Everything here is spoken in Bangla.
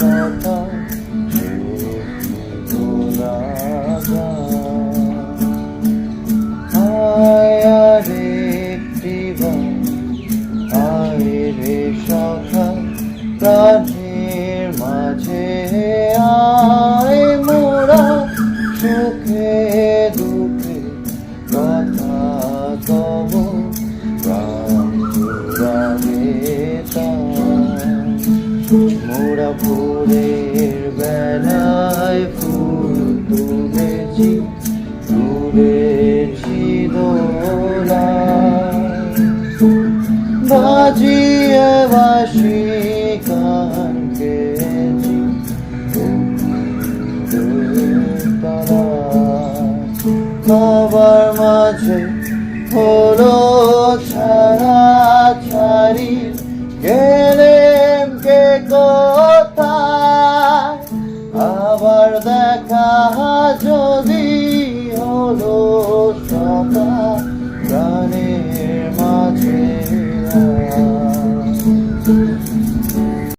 কথা সে কি ভোলা মোরা ভোরের বেলায় ফুল তুলেছি তুলেছি দোলা। বাজিয়ে বাসি গান গেছি খাবার মাঝে হলো ছাড়া ছাড়ি গে যদি হলো সকা প্রাণের মাঝে